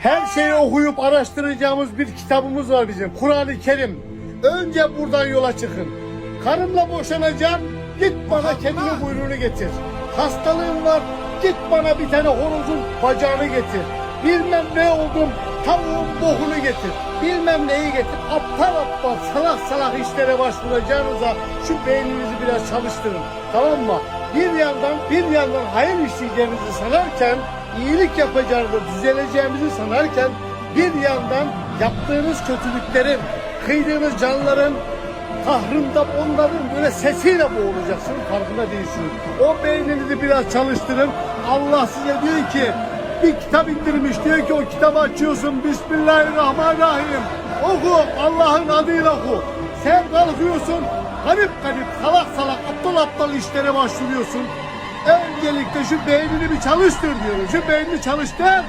Her şeyi okuyup araştıracağımız bir kitabımız var bizim. Kur'an-ı Kerim. Önce buradan yola çıkın. Karımla boşanacağım. Git bana kedinin kuyruğunu getir. Hastalığım var. Git bana bir tane horozun bacağını getir. Bilmem ne oldum. Tavuğun bokunu getir. Bilmem neyi getir. Aptal aptal salak salak işlere başvuracağınıza şu beyninizi biraz çalıştırın. Tamam mı? Bir yandan bir yandan hayır işleyeceğinizi sanarken iyilik yapacağınızı düzeleceğimizi sanarken bir yandan yaptığınız kötülüklerin, kıydığınız canların kahrında onların böyle sesiyle boğulacaksın farkında değilsiniz. O beyninizi biraz çalıştırın. Allah size diyor ki bir kitap indirmiş diyor ki o kitabı açıyorsun Bismillahirrahmanirrahim. Oku Allah'ın adıyla oku. Sen kalkıyorsun garip garip salak salak aptal aptal işlere başvuruyorsun. Öncelikle şu beynini bir çalıştır diyorum. Şu beynini çalıştır.